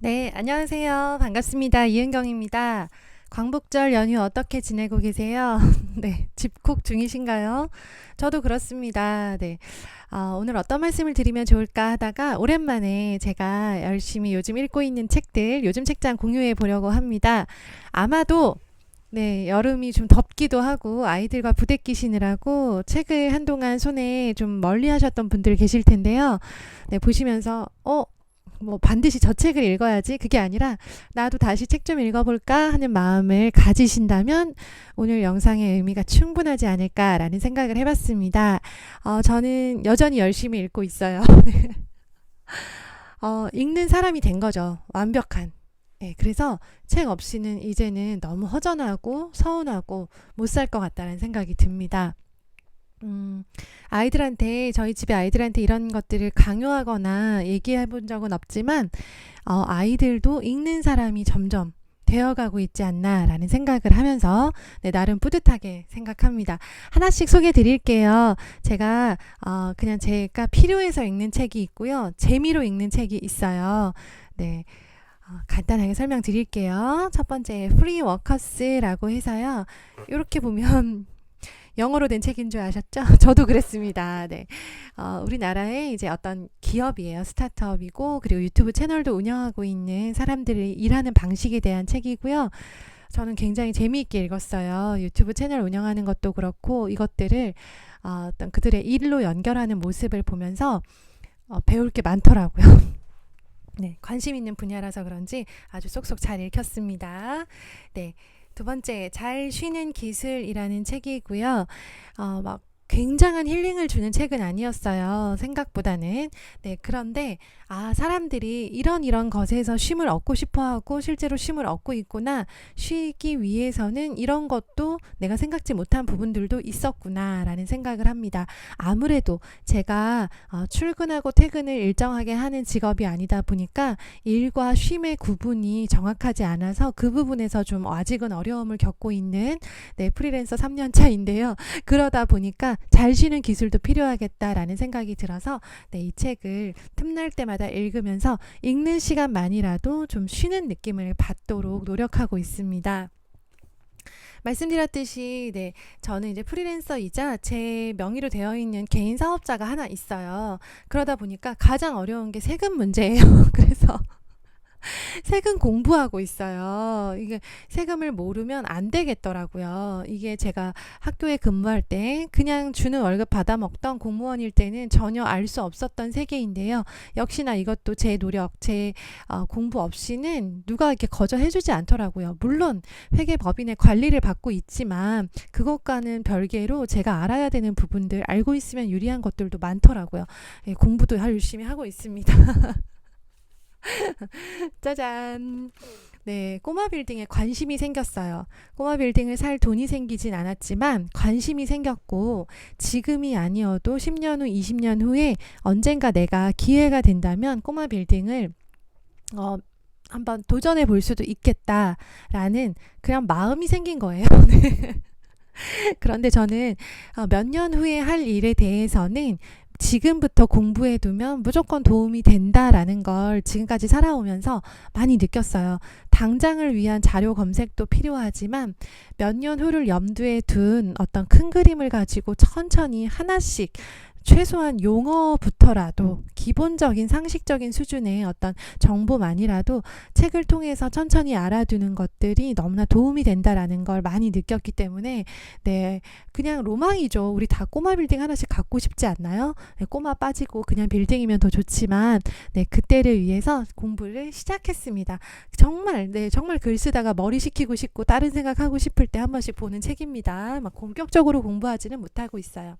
네, 안녕하세요. 반갑습니다. 이은경입니다. 광복절 연휴 어떻게 지내고 계세요? 네, 집콕 중이신가요? 저도 그렇습니다. 네. 어, 오늘 어떤 말씀을 드리면 좋을까 하다가 오랜만에 제가 열심히 요즘 읽고 있는 책들, 요즘 책장 공유해 보려고 합니다. 아마도 네, 여름이 좀 덥기도 하고 아이들과 부대끼시느라고 책을 한동안 손에 좀 멀리 하셨던 분들 계실 텐데요. 네, 보시면서 어, 뭐 반드시 저 책을 읽어야지 그게 아니라 나도 다시 책 좀 읽어볼까 하는 마음을 가지신다면 오늘 영상의 의미가 충분하지 않을까라는 생각을 해봤습니다. 어, 저는 여전히 열심히 읽고 있어요. 어, 읽는 사람이 된 거죠. 완벽한. 예, 그래서 책 없이는 이제는 너무 허전하고 서운하고 못 살 것 같다는 생각이 듭니다. 음, 아이들한테, 저희 집에 아이들한테 이런 것들을 강요하거나 얘기해 본 적은 없지만, 어, 아이들도 읽는 사람이 점점 되어가고 있지 않나라는 생각을 하면서, 네, 나름 뿌듯하게 생각합니다. 하나씩 소개해 드릴게요. 제가, 어, 그냥 제가 필요해서 읽는 책이 있고요. 재미로 읽는 책이 있어요. 네. 어, 간단하게 설명 드릴게요. 첫 번째, 프리 워커스라고 해서요. 이렇게 보면 영어로 된 책인 줄 아셨죠? 저도 그랬습니다. 네. 어, 우리나라의 이제 어떤 기업이에요. 스타트업이고, 그리고 유튜브 채널도 운영하고 있는 사람들이 일하는 방식에 대한 책이고요. 저는 굉장히 재미있게 읽었어요. 유튜브 채널 운영하는 것도 그렇고, 이것들을 어, 어떤 그들의 일로 연결하는 모습을 보면서 어, 배울 게 많더라고요. 네, 관심 있는 분야라서 그런지 아주 쏙쏙 잘 읽혔습니다. 네. 두 번째, 잘 쉬는 기술이라는 책이고요. 어, 막 굉장한 힐링을 주는 책은 아니었어요. 생각보다는. 네, 그런데, 아, 사람들이 이런 이런 것에서 쉼을 얻고 싶어 하고 실제로 쉼을 얻고 있구나. 쉬기 위해서는 이런 것도 내가 생각지 못한 부분들도 있었구나. 라는 생각을 합니다. 아무래도 제가 어, 출근하고 퇴근을 일정하게 하는 직업이 아니다 보니까 일과 쉼의 구분이 정확하지 않아서 그 부분에서 좀 아직은 어려움을 겪고 있는 네, 프리랜서 3년 차인데요. 그러다 보니까 잘 쉬는 기술도 필요하겠다라는 생각이 들어서 네, 이 책을 틈날 때마다 읽으면서 읽는 시간만이라도 좀 쉬는 느낌을 받도록 노력하고 있습니다. 말씀드렸듯이 네, 저는 이제 프리랜서이자 제 명의로 되어 있는 개인 사업자가 하나 있어요. 그러다 보니까 가장 어려운 게 세금 문제예요. 그래서 세금 공부하고 있어요. 이게 세금을 모르면 안 되겠더라고요. 이게 제가 학교에 근무할 때 그냥 주는 월급 받아 먹던 공무원일 때는 전혀 알 수 없었던 세계인데요. 역시나 이것도 제 노력, 제 어, 공부 없이는 누가 이렇게 거저 해주지 않더라고요. 물론 회계법인의 관리를 받고 있지만 그것과는 별개로 제가 알아야 되는 부분들 알고 있으면 유리한 것들도 많더라고요. 예, 공부도 열심히 하고 있습니다. 짜잔. 네, 꼬마 빌딩에 관심이 생겼어요. 꼬마 빌딩을 살 돈이 생기진 않았지만 관심이 생겼고 지금이 아니어도 10년 후, 20년 후에 언젠가 내가 기회가 된다면 꼬마 빌딩을 어, 한번 도전해 볼 수도 있겠다라는 그런 마음이 생긴 거예요. 네. 그런데 저는 어, 몇년 후에 할 일에 대해서는 지금부터 공부해 두면 무조건 도움이 된다라는 걸 지금까지 살아오면서 많이 느꼈어요. 당장을 위한 자료 검색도 필요하지만 몇 년 후를 염두에 둔 어떤 큰 그림을 가지고 천천히 하나씩 최소한 용어부터라도 기본적인 상식적인 수준의 어떤 정보만이라도 책을 통해서 천천히 알아두는 것들이 너무나 도움이 된다라는 걸 많이 느꼈기 때문에 네 그냥 로망이죠. 우리 다 꼬마 빌딩 하나씩 갖고 싶지 않나요? 네, 꼬마 빠지고 그냥 빌딩이면 더 좋지만 네 그때를 위해서 공부를 시작했습니다. 정말 네 정말 글 쓰다가 머리 식히고 싶고 다른 생각하고 싶을 때 한 번씩 보는 책입니다. 막 본격적으로 공부하지는 못하고 있어요.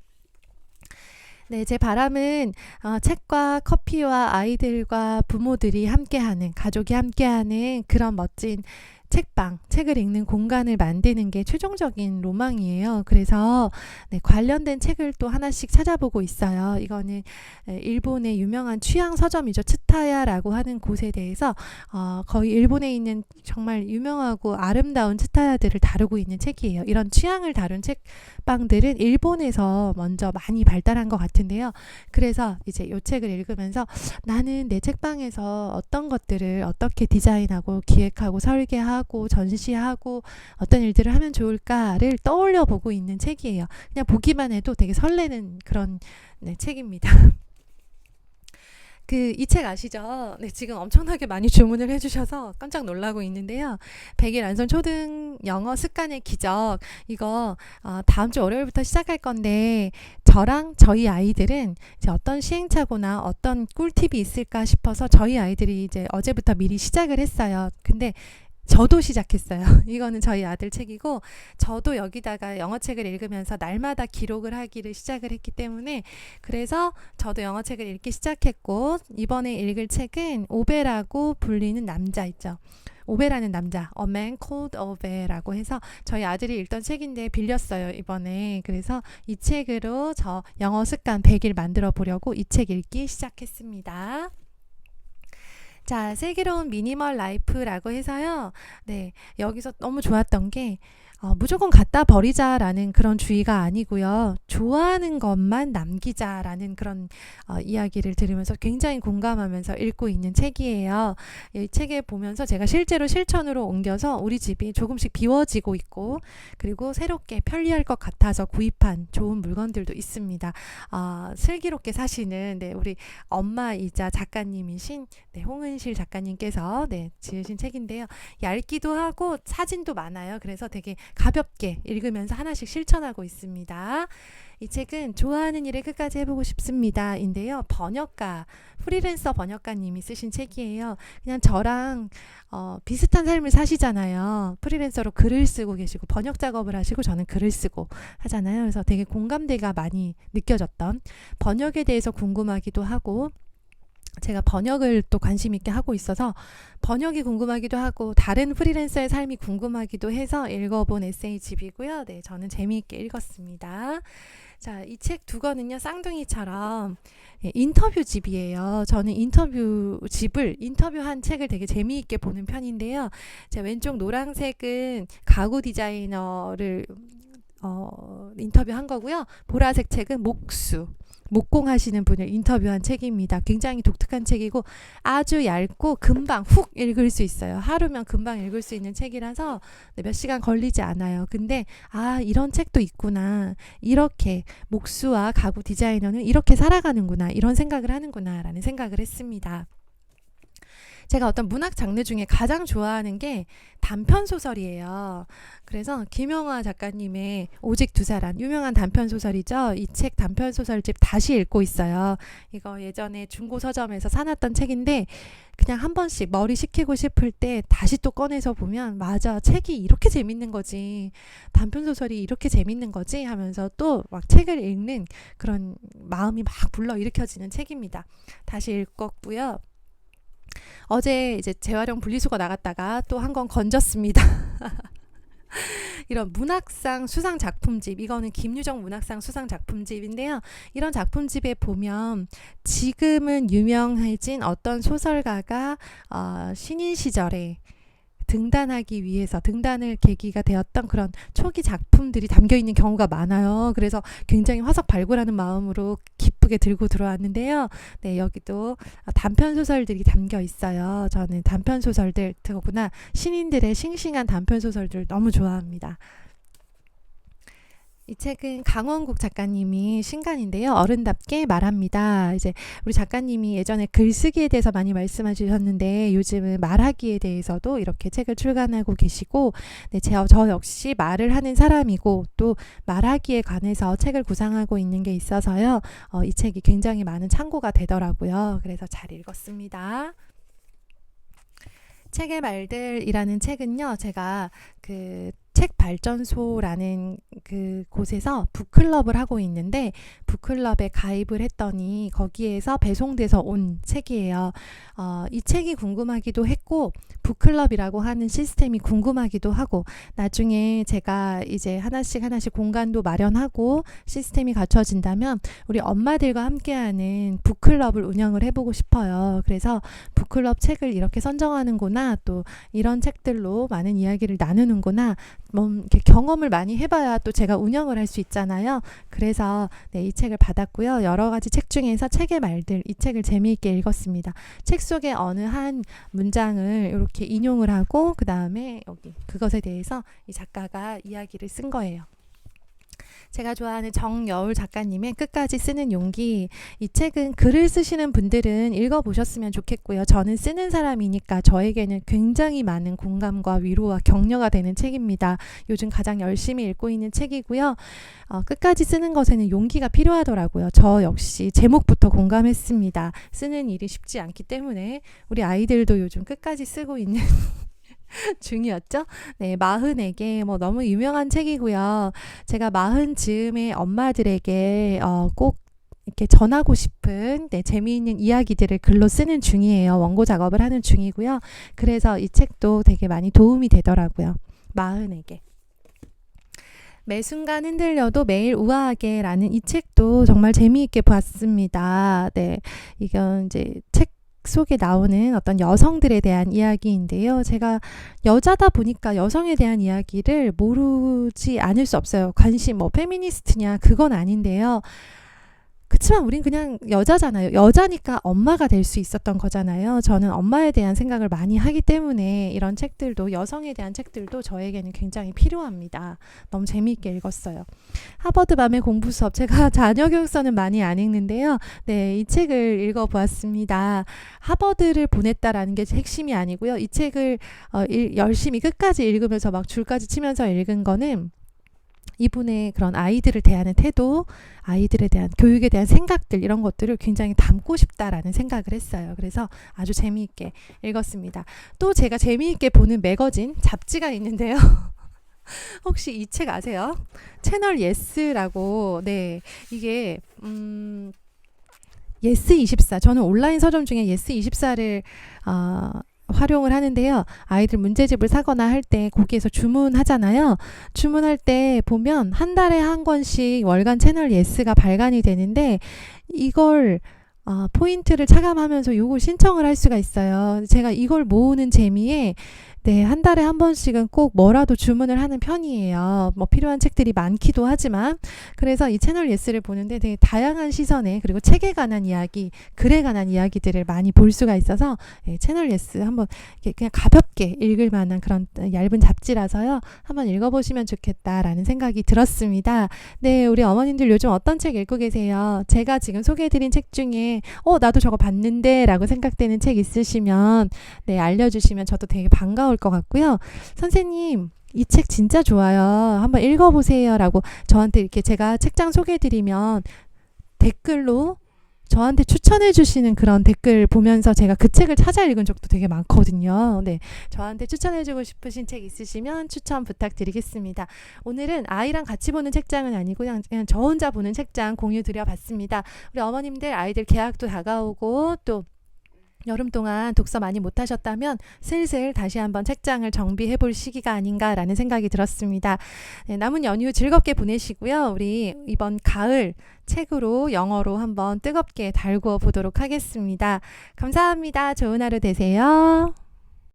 네, 제 바람은 어, 책과 커피와 아이들과 부모들이 함께하는 가족이 함께하는 그런 멋진 책방, 책을 읽는 공간을 만드는 게 최종적인 로망이에요. 그래서 네, 관련된 책을 또 하나씩 찾아보고 있어요. 이거는 에, 일본의 유명한 취향 서점이죠. 츠타야라고 하는 곳에 대해서 어, 거의 일본에 있는 정말 유명하고 아름다운 츠타야들을 다루고 있는 책이에요. 이런 취향을 다룬 책방들은 일본에서 먼저 많이 발달한 것 같은데요. 그래서 이제 이 책을 읽으면서 나는 내 책방에서 어떤 것들을 어떻게 디자인하고 기획하고 설계 하고 전시하고 어떤 일들을 하면 좋을까를 떠올려 보고 있는 책이에요. 그냥 보기만 해도 되게 설레는 그런 네, 책입니다. 그이책 아시죠? 네, 지금 엄청나게 많이 주문을 해주셔서 깜짝 놀라고 있는데요. 백일 안성 초등 영어 습관의 기적 이거 어, 다음 주 월요일부터 시작할 건데 저랑 저희 아이들은 이제 어떤 시행착오나 어떤 꿀팁이 있을까 싶어서 저희 아이들이 이제 어제부터 미리 시작을 했어요. 근데 저도 시작했어요. 이거는 저희 아들 책이고 저도 여기다가 영어 책을 읽으면서 날마다 기록을 하기를 시작을 했기 때문에 그래서 저도 영어 책을 읽기 시작했고 이번에 읽을 책은 오베라고 불리는 남자 있죠. 오베라는 남자, A Man Called Obe라고 해서 저희 아들이 읽던 책인데 빌렸어요 이번에 그래서 이 책으로 저 영어 습관 100일 만들어 보려고 이 책 읽기 시작했습니다. 자, 슬기로운 미니멀 라이프라고 해서요. 네, 여기서 너무 좋았던 게 어, 무조건 갖다 버리자라는 그런 주의가 아니고요. 좋아하는 것만 남기자라는 그런 어, 이야기를 들으면서 굉장히 공감하면서 읽고 있는 책이에요. 이 책에 보면서 제가 실제로 실천으로 옮겨서 우리 집이 조금씩 비워지고 있고 그리고 새롭게 편리할 것 같아서 구입한 좋은 물건들도 있습니다. 어, 슬기롭게 사시는 네, 우리 엄마이자 작가님이신 네, 홍은실 작가님께서 네, 지으신 책인데요. 얇기도 하고 사진도 많아요. 그래서 되게 가볍게 읽으면서 하나씩 실천하고 있습니다. 이 책은 좋아하는 일을 끝까지 해보고 싶습니다. 인데요. 번역가, 프리랜서 번역가님이 쓰신 책이에요. 그냥 저랑 어, 비슷한 삶을 사시잖아요. 프리랜서로 글을 쓰고 계시고 번역 작업을 하시고 저는 글을 쓰고 하잖아요. 그래서 되게 공감대가 많이 느껴졌던 번역에 대해서 궁금하기도 하고 제가 번역을 또 관심 있게 하고 있어서 번역이 궁금하기도 하고 다른 프리랜서의 삶이 궁금하기도 해서 읽어본 에세이집이고요. 네, 저는 재미있게 읽었습니다. 자, 이 책 두 권은요, 쌍둥이처럼 예, 인터뷰집이에요. 저는 인터뷰집을, 인터뷰한 책을 되게 재미있게 보는 편인데요. 제 왼쪽 노란색은 가구 디자이너를 어, 인터뷰한 거고요. 보라색 책은 목수. 목공하시는 분을 인터뷰한 책입니다. 굉장히 독특한 책이고 아주 얇고 금방 훅 읽을 수 있어요. 하루면 금방 읽을 수 있는 책이라서 네, 몇 시간 걸리지 않아요. 근데 아 이런 책도 있구나. 이렇게 목수와 가구 디자이너는 이렇게 살아가는구나. 이런 생각을 하는구나라는 생각을 했습니다. 제가 어떤 문학 장르 중에 가장 좋아하는 게 단편 소설이에요. 그래서 김영화 작가님의 오직 두 사람 유명한 단편 소설이죠. 이 책 단편 소설집 다시 읽고 있어요. 이거 예전에 중고 서점에서 사놨던 책인데 그냥 한 번씩 머리 식히고 싶을 때 다시 또 꺼내서 보면 맞아 책이 이렇게 재밌는 거지 단편 소설이 이렇게 재밌는 거지 하면서 또 막 책을 읽는 그런 마음이 막 불러 일으켜지는 책입니다. 다시 읽었고요. 어제 이제 재활용 분리수거 나갔다가 또한권 건졌습니다. 이런 문학상 수상 작품집 이거는 김유정 문학상 수상 작품집인데요. 이런 작품집에 보면 지금은 유명해진 어떤 소설가가 어, 신인 시절에 등단하기 위해서 등단을 계기가 되었던 그런 초기 작품들이 담겨 있는 경우가 많아요. 그래서 굉장히 화석 발굴하는 마음으로 기쁘게 들고 들어왔는데요. 네, 여기도 단편 소설들이 담겨 있어요. 저는 단편 소설들, 더구나 신인들의 싱싱한 단편 소설들 너무 좋아합니다. 이 책은 강원국 작가님이 신간인데요. 어른답게 말합니다. 이제 우리 작가님이 예전에 글쓰기에 대해서 많이 말씀해 주셨는데 요즘은 말하기에 대해서도 이렇게 책을 출간하고 계시고 네, 저, 저 역시 말을 하는 사람이고 또 말하기에 관해서 책을 구상하고 있는 게 있어서요. 어, 이 책이 굉장히 많은 참고가 되더라고요. 그래서 잘 읽었습니다. 책의 말들이라는 책은요, 제가 그 책 발전소라는 그 곳에서 북클럽을 하고 있는데 북클럽에 가입을 했더니 거기에서 배송돼서 온 책이에요. 어, 이 책이 궁금하기도 했고 북클럽이라고 하는 시스템이 궁금하기도 하고 나중에 제가 이제 하나씩 하나씩 공간도 마련하고 시스템이 갖춰진다면 우리 엄마들과 함께하는 북클럽을 운영을 해보고 싶어요. 그래서 북클럽 책을 이렇게 선정하는구나 또 이런 책들로 많은 이야기를 나누는구나 뭐 이렇게 경험을 많이 해봐야 또 제가 운영을 할 수 있잖아요. 그래서 네, 이 책을 받았고요. 여러 가지 책 중에서 책의 말들 이 책을 재미있게 읽었습니다. 책 속에 어느 한 문장을 이렇게 인용을 하고 그 다음에 여기 그것에 대해서 이 작가가 이야기를 쓴 거예요. 제가 좋아하는 정여울 작가님의 끝까지 쓰는 용기. 이 책은 글을 쓰시는 분들은 읽어보셨으면 좋겠고요. 저는 쓰는 사람이니까 저에게는 굉장히 많은 공감과 위로와 격려가 되는 책입니다. 요즘 가장 열심히 읽고 있는 책이고요. 어, 끝까지 쓰는 것에는 용기가 필요하더라고요. 저 역시 제목부터 공감했습니다. 쓰는 일이 쉽지 않기 때문에 우리 아이들도 요즘 끝까지 쓰고 있는 중이었죠. 네, 마흔에게 뭐 너무 유명한 책이고요. 제가 마흔 즈음의 엄마들에게 어, 꼭 이렇게 전하고 싶은 네, 재미있는 이야기들을 글로 쓰는 중이에요. 원고 작업을 하는 중이고요. 그래서 이 책도 되게 많이 도움이 되더라고요. 마흔에게. 매 순간 흔들려도 매일 우아하게라는 이 책도 정말 재미있게 봤습니다. 네, 이건 이제 책 속에 나오는 어떤 여성들에 대한 이야기인데요. 제가 여자다 보니까 여성에 대한 이야기를 모르지 않을 수 없어요. 관심 뭐 페미니스트냐 그건 아닌데요. 그치만 우린 그냥 여자잖아요. 여자니까 엄마가 될 수 있었던 거잖아요. 저는 엄마에 대한 생각을 많이 하기 때문에 이런 책들도 여성에 대한 책들도 저에게는 굉장히 필요합니다. 너무 재미있게 읽었어요. 하버드 밤의 공부 수업 제가 자녀 교육서는 많이 안 읽는데요. 네, 이 책을 읽어 보았습니다. 하버드를 보냈다라는 게 핵심이 아니고요. 이 책을 어, 일, 열심히 끝까지 읽으면서 막 줄까지 치면서 읽은 거는 이분의 그런 아이들을 대하는 태도, 아이들에 대한 교육에 대한 생각들 이런 것들을 굉장히 담고 싶다라는 생각을 했어요. 그래서 아주 재미있게 읽었습니다. 또 제가 재미있게 보는 매거진 잡지가 있는데요. 혹시 이 책 아세요? 채널 예스라고 네 이게 음 예스 24 저는 온라인 서점 중에 예스 24를 어, 활용을 하는데요. 아이들 문제집을 사거나 할 때 거기에서 주문하잖아요. 주문할 때 보면 한 달에 한 권씩 월간 채널 예스가 발간이 되는데 이걸 어, 포인트를 차감하면서 요걸 신청을 할 수가 있어요. 제가 이걸 모으는 재미에 네, 한 달에 한 번씩은 꼭 뭐라도 주문을 하는 편이에요. 뭐 필요한 책들이 많기도 하지만 그래서 이 채널 예스를 보는데 되게 다양한 시선에 그리고 책에 관한 이야기, 글에 관한 이야기들을 많이 볼 수가 있어서 예, 채널 예스 한번 그냥 가볍게 읽을 만한 그런 얇은 잡지라서요. 한번 읽어보시면 좋겠다라는 생각이 들었습니다. 네, 우리 어머님들 요즘 어떤 책 읽고 계세요? 제가 지금 소개해드린 책 중에 어 나도 저거 봤는데라고 생각되는 책 있으시면 네 알려주시면 저도 되게 반가울 것 같고요. 선생님, 이 책 진짜 좋아요. 한번 읽어보세요 라고 저한테 이렇게 제가 책장 소개해드리면 댓글로 저한테 추천해 주시는 그런 댓글 보면서 제가 그 책을 찾아 읽은 적도 되게 많거든요. 네. 저한테 추천해 주고 싶으신 책 있으시면 추천 부탁드리겠습니다. 오늘은 아이랑 같이 보는 책장은 아니고 그냥, 그냥 저 혼자 보는 책장 공유 드려 봤습니다. 우리 어머님들 아이들 개학도 다가오고 또 여름 동안 독서 많이 못 하셨다면 슬슬 다시 한번 책장을 정비해 볼 시기가 아닌가라는 생각이 들었습니다. 네, 남은 연휴 즐겁게 보내시고요. 우리 이번 가을 책으로 영어로 한번 뜨겁게 달구어 보도록 하겠습니다. 감사합니다. 좋은 하루 되세요.